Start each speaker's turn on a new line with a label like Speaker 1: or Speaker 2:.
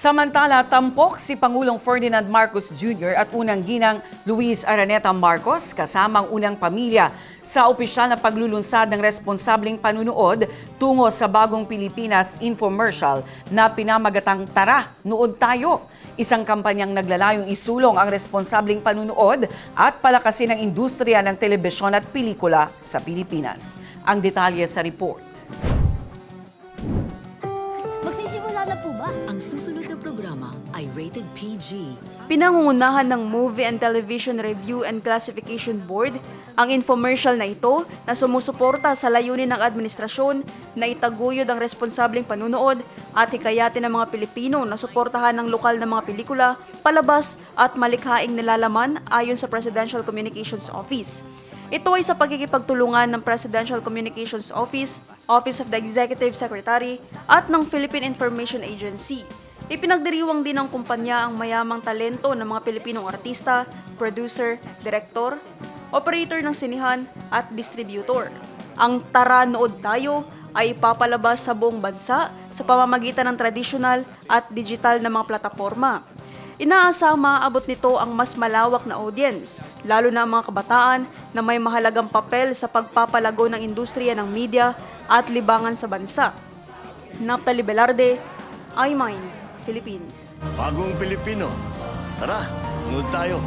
Speaker 1: Samantala, tampok si Pangulong Ferdinand Marcos Jr. at unang ginang Luis Araneta Marcos kasama ang unang pamilya sa opisyal na paglulunsad ng responsableng panunood tungo sa bagong Pilipinas infomercial na pinamagatang Tara, Nood Tayo. Isang kampanyang naglalayong isulong ang responsableng panunood at palakasin ang industriya ng telebisyon at pelikula sa Pilipinas. Ang detalye sa report.
Speaker 2: Ang susunod na programa ay rated PG.
Speaker 3: Pinangungunahan ng Movie and Television Review and Classification Board ang infomercial na ito na sumusuporta sa layunin ng administrasyon na itaguyod ang responsableng panunood at hikayatin ng mga Pilipino na suportahan ng lokal na mga pelikula, palabas at malikhaing nilalaman ayon sa Presidential Communications Office. Ito ay sa pagkikipagtulungan ng Presidential Communications Office, Office of the Executive Secretary at ng Philippine Information Agency. Ipinagdiriwang din ng kumpanya ang mayamang talento ng mga Pilipinong artista, producer, direktor, operator ng sinihan at distributor. Ang Tara Nood Tayo ay ipapalabas sa buong bansa sa pamamagitan ng tradisyonal at digital na mga plataforma. Inaasang maaabot nito ang mas malawak na audience, lalo na ang mga kabataan na may mahalagang papel sa pagpapalago ng industriya ng media at libangan sa bansa. Naptali Velarde, iMinds, Philippines.
Speaker 4: Bagong Pilipino. Tara, nood tayo.